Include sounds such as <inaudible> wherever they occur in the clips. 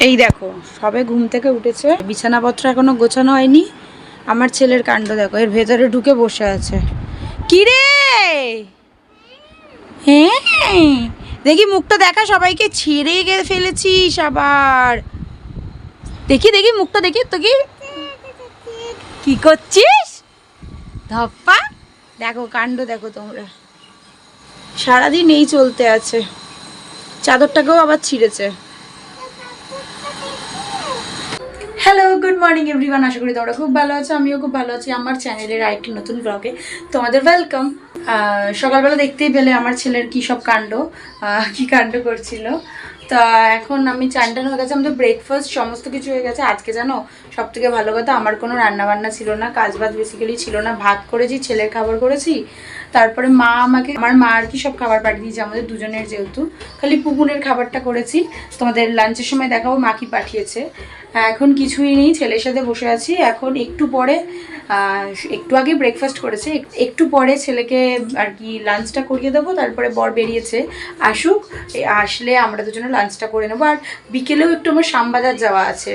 এই দেখো, সবে ঘুম থেকে উঠেছে। বিছানাপত্র এখনও গোছানো হয়নি। আমার ছেলের কাণ্ড দেখো, এর ভেতরে ঢুকে বসে আছে। কি রে? হ্যাঁ? দেখি মুখটা দেখা, সবাইকে ছেড়ে গে, ফেলেছিস আবার। দেখি দেখি মুখটা, দেখি তো কি। কি করছিস? ধপ্পা। দেখো, কাণ্ড দেখো তোমরা। সারাদিন এই চলতে আছে। চাদরটাকেও আবার ছিঁড়েছে হ্যালো গুড মর্নিং এভরিওয়ান আশা করি তোমরা খুব ভালো আছো, আমিও খুব ভালো আছি। আমার চ্যানেলের আরেকটি নতুন ব্লগে তোমাদের ওয়েলকাম সকালবেলা দেখতেই পেলে আমার ছেলের কী সব কাণ্ড কী কাণ্ড করছিল। তা এখন আমি চান টান হয়ে গেছে, আমাদের ব্রেকফাস্ট সমস্ত কিছু হয়ে গেছে। আজকে জানো সব থেকে ভালো কথা, আমার কোনো রান্না বান্না ছিল না কাজ বাজ বেসিক্যালি ছিল না, ভাত করেছি, ছেলের খাবার করেছি, তারপরে মা আমাকে, আমার মা আর কি সব খাবার পাঠিয়ে দিয়েছে আমাদের দুজনের যেহেতু, খালি পুকুনের খাবারটা করেছি, তোমাদের লাঞ্চের সময় দেখাবো, মা কি পাঠিয়েছে। এখন কিছুই নেই, ছেলের সাথে বসে আছি, এখন একটু পরে একটু আগে ব্রেকফাস্ট করেছে একটু পরে ছেলেকে আর কি লাঞ্চটা করিয়ে দেবো, তারপরে বর বেরিয়েছে, আসুক আসলে আমরা দুজনে লাঞ্চটা করে নেব, আর বিকেলেও একটু আমার শ্যামবাজার যাওয়া আছে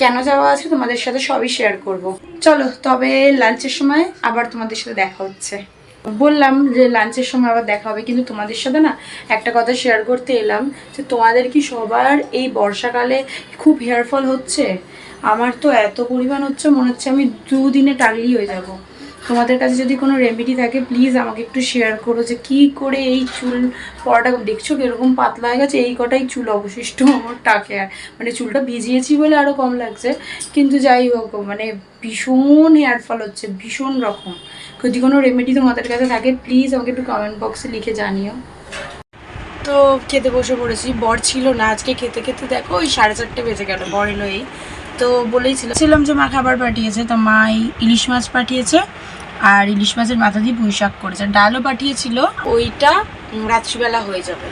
কেন যাওয়া আছে তোমাদের সাথে সবই শেয়ার করব। চলো, তবে লাঞ্চের সময় আবার তোমাদের সাথে দেখা হচ্ছে। বললাম যে লাঞ্চের সময় আবার দেখা হবে, কিন্তু তোমাদের সাথে না একটা কথা শেয়ার করতে এলাম, যে তোমাদের কি সবার এই বর্ষাকালে খুব হেয়ারফল হচ্ছে? আমার তো এত পরিমাণ হচ্ছে, মনে হচ্ছে আমি দুদিনে টাগলি হয়ে যাব। তোমাদের কাছে যদি কোনো রেমেডি থাকে প্লিজ আমাকে একটু শেয়ার করো যে কি করে এই চুল পড়াটা দেখছ কীরকম পাতলা হয়ে গেছে? এই কটাই চুল অবশিষ্ট আমার টাকে। আর মানে চুলটা ভিজিয়েছি বলে আরও কম লাগছে। কিন্তু যাই হোক মানে ভীষণ হেয়ার ফল হচ্ছে, ভীষণ রকম। যদি কোনো রেমেডি তোমাদের কাছে থাকে প্লিজ আমাকে একটু কমেন্ট বক্সে লিখে জানিও। তো খেতে বসে পড়েছি। বর ছিল না আজকে। খেতে খেতে দেখো, ওই সাড়ে চারটে বেজে গেল, বর এলো এই। তো বলেই ছিলাম যে মা খাবার পাঠিয়েছে, তো মা ইলিশ মাছ পাঠিয়েছে। আর ইলিশ মাছের মাথা দিয়ে পুঁই শাক করেছে। ডালও পাঠিয়েছিল। ওইটা রাত্রিবেলা হয়ে যাবে।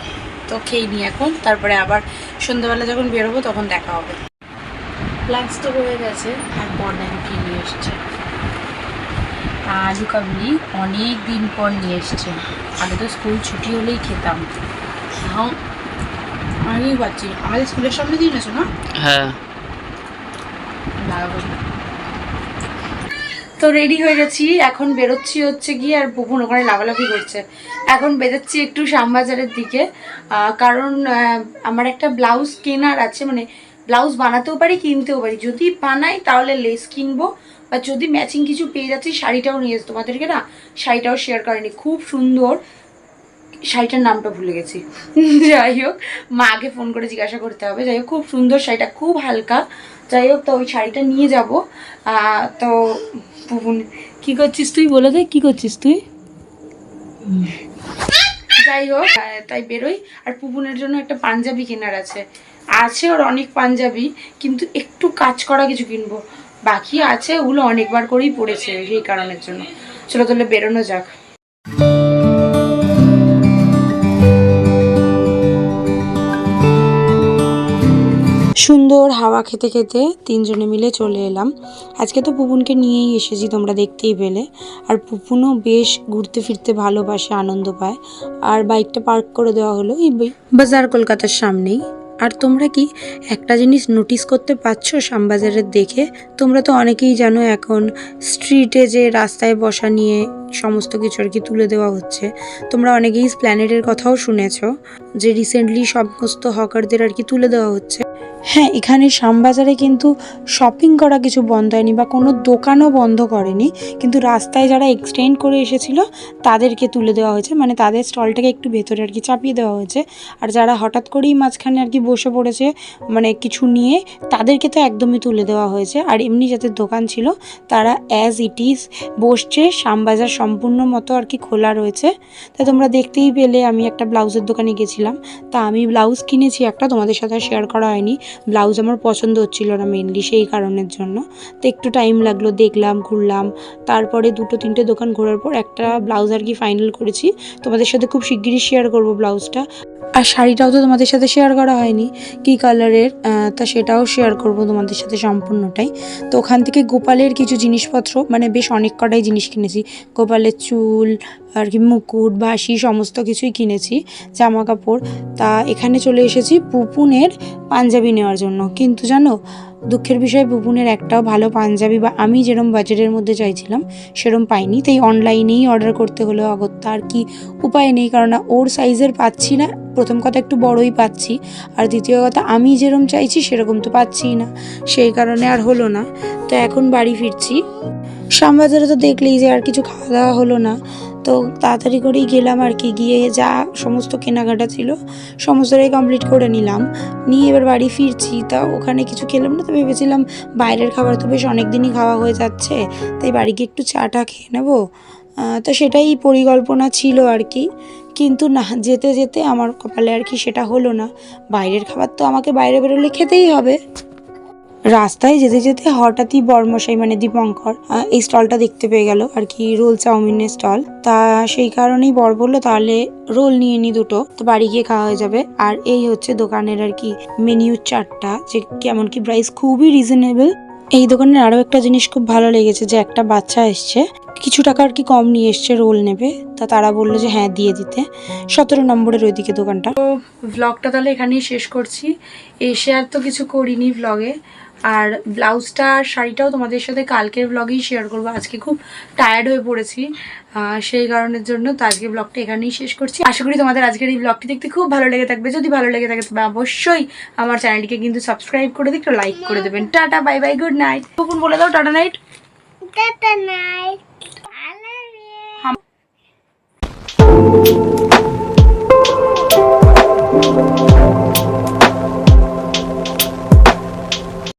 তো খেয়ে নিই এখন। তারপরে আবার সন্ধ্যাবেলা যখন বেরোবো তখন দেখা হবে। লাঞ্চ তো হয়ে গেছে। আর বর দেখো কি নিয়ে এসছে। আলু কাবলি অনেক দিন পর নিয়ে এসছে। আগে তো স্কুল ছুটি হলেই খেতাম। আগেই পাচ্ছি আমাদের স্কুলের সামনে দিয়ে এনেছো না? হ্যাঁ। লাগাবো না। তো রেডি হয়ে গেছি। এখন বেরোচ্ছি হচ্ছে গিয়ে আর বুবুন ওখানে লাফালাফি করছে। এখন বেরোচ্ছি একটু শ্যামবাজারের দিকে। কারণ আমার একটা ব্লাউজ কেনার আছে। মানে ব্লাউজ বানাতেও পারি, কিনতেও পারি। যদি বানাই তাহলে লেস কিনবো। বা যদি ম্যাচিং কিছু পেয়ে যাচ্ছি, শাড়িটাও নিয়ে তোমাদেরকে না শাড়িটাও শেয়ার করেনি খুব সুন্দর। শাড়িটার নামটা ভুলে গেছি। <laughs> যাই হোক, মাকে ফোন করে জিজ্ঞাসা করতে হবে। যাই হোক, খুব সুন্দর শাড়িটা, খুব হালকা। যাই হোক, তো ওই শাড়িটা নিয়ে যাব। তো পুপুন কি করছিস তুই? বলে দে, কি করছিস তুই? যাই হোক তাই বেরোই। আর পুপুনের জন্য একটা পাঞ্জাবি কেনার আছে। আছে ওর অনেক পাঞ্জাবি, কিন্তু একটু কাজ করা কিছু কিনবো। বাকি আছে, ওগুলো অনেকবার করেই পড়েছে, সেই কারণের জন্য। চলো তাহলে বেরোনো যাক। সুন্দর হাওয়া খেতে খেতে তিনজনে মিলে চলে এলাম। আজকে তো পুপুনকে নিয়েই এসেছি, তোমরা দেখতেই পেলে। আর পুপুনও বেশ ঘুরতে ফিরতে ভালোবাসে, আনন্দ পায়। আর বাইকটা পার্ক করে দেওয়া হলো এই বাজার কলকাতার সামনেই। আর তোমরা কি একটা জিনিস নোটিস করতে পারছ শ্যামবাজারের দেখে? তোমরা তো অনেকেই জানো এখন স্ট্রিটে যে রাস্তায় বসা নিয়ে সমস্ত কিছু আর কি তুলে দেওয়া হচ্ছে। তোমরা অনেকেই স্প্ল্যানেটের কথাও শুনেছ যে রিসেন্টলি সমস্ত হকারদের আর কি তুলে দেওয়া হচ্ছে। হ্যাঁ এখানে শ্যামবাজারে কিন্তু শপিং করা কিছু বন্ধ হয়নি বা কোনো দোকানও বন্ধ করেনি। কিন্তু রাস্তায় যারা এক্সটেন্ড করে এসেছিল, তাদেরকে তুলে দেওয়া হয়েছে। মানে তাদের স্টলটাকে একটু ভেতরে আর কি চাপিয়ে দেওয়া হয়েছে। আর যারা হঠাৎ করেই মাঝখানে আর কি বসে পড়েছে মানে কিছু নিয়ে, তাদেরকে তো একদমই তুলে দেওয়া হয়েছে। আর এমনি যাদের দোকান ছিল, তারা অ্যাজ ইট ইজ বসছে, শ্যামবাজার সম্পূর্ণ মতো আর কি খোলা রয়েছে। তা তোমরা দেখতেই পেলে, আমি একটা ব্লাউজের দোকানে গেছিলাম। তা আমি ব্লাউজ কিনেছি, একটা তোমাদের সাথে শেয়ার করা হয়নি। ব্লাউজ আমার পছন্দ হচ্ছিল না মেনলি সেই কারণের জন্য। তো একটু টাইম লাগল, দেখলাম, ঘুরলাম। তারপরে দুটো তিনটে দোকান ঘোরার পর একটা ব্লাউজ আর কি ফাইনাল করেছি। তোমাদের সাথে খুব শিগগিরই শেয়ার করব ব্লাউজটা। আর শাড়িটাও তো তোমাদের সাথে শেয়ার করা হয়নি। কি কালারের তা সেটাও শেয়ার করব তোমাদের সাথে সম্পূর্ণটাই। তো ওখান থেকে গোপালের কিছু জিনিসপত্র মানে বেশ অনেক কটাই জিনিস কিনেছি। গোপালের চুল, আর কি মুকুট বাসি সমস্ত কিছুই কিনেছি, জামা কাপড়। তা এখানে চলে এসেছি পুপুনের পাঞ্জাবি নেওয়ার জন্য। কিন্তু জানো দুঃখের বিষয়, বুবুনের একটাও ভালো পাঞ্জাবি বা আমি যেরম বাজেটের মধ্যে চাইছিলাম, সেরম পাইনি। তাই অনলাইনেই অর্ডার করতে হলো অগত্যা আর কি উপায় নেই, কারণ ওর সাইজের পাচ্ছি না। প্রথম কথা একটু বড়ই পাচ্ছি। আর দ্বিতীয় কথা, আমি যেরম চাইছি, সেরকম তো পাচ্ছিই না। সেই কারণে আর হলো না। তো এখন বাড়ি ফিরছি। শ্যামবাজারে তো দেখলেই যে আর কিছু খাওয়া দাওয়া হলো না। তো তাড়াতাড়ি করেই গেলাম আর কি। গিয়ে যা সমস্ত কেনাকাটা ছিল, সমস্তটাই কমপ্লিট করে নিলাম। নিয়ে এবার বাড়ি ফিরছি। তা ওখানে কিছু খেলাম না, তো ভেবেছিলাম বাইরের খাবার তো বেশ অনেক দিনই খাওয়া হয়ে যাচ্ছে, তাই বাড়ি গিয়ে একটু চাটা খেয়ে নেব। তো সেটাই পরিকল্পনা ছিল আর কি। কিন্তু না, যেতে যেতে আমার কপালে আর কি সেটা হলো না। বাইরের খাবার তো আমাকে বাইরে বেরোলে খেতেই হবে। রাস্তায় যেতে যেতে হঠাৎই বর্মশাই মানে দীপঙ্কর এই স্টলটা দেখতে পেয়ে গেল আর কি, রোল চাউমিনের স্টল তা সেই কারণেই বর বলল, তাহলে রোল নিয়ে নি দুটো, তো বাড়ি গিয়ে খাওয়া হয়ে যাবে। আর এই হচ্ছে দোকানের আর কি মেনিউ চারটা, যে কেমন কি প্রাইস খুবই রিজনেবল এই দোকানের আরও একটা জিনিস খুব ভালো লেগেছে, যে একটা বাচ্চা এসছে, কিছু টাকা আর কি কম নিয়ে এসছে রোল নেবে। তা তারা বলল যে হ্যাঁ দিয়ে দিতে। সতেরো নম্বরের ওইদিকে দোকানটা। তো ভ্লগটা তাহলে এখানেই শেষ করছি। এসে আর তো কিছু করিনি ভ্লগে আর ব্লাউজটা শাড়িটাও তোমাদের সাথে কালকের ব্লগেই শেয়ার করব। আজকে খুব টায়ার্ড হয়ে পড়েছি। সেই কারণের জন্য তো আজকে ব্লগটা এখানেই শেষ করছি। আশা করি তোমাদের আজকের এই ব্লগটি দেখতে খুব ভালো লেগে থাকবে। যদি ভালো লেগে থাকে, তবে অবশ্যই আমার চ্যানেলটিকে কিন্তু সাবস্ক্রাইব করে দিই একটু লাইক করে দেবেন। Tata bye bye good night তখন বলে দাও, টাটা নাইট টাটা night.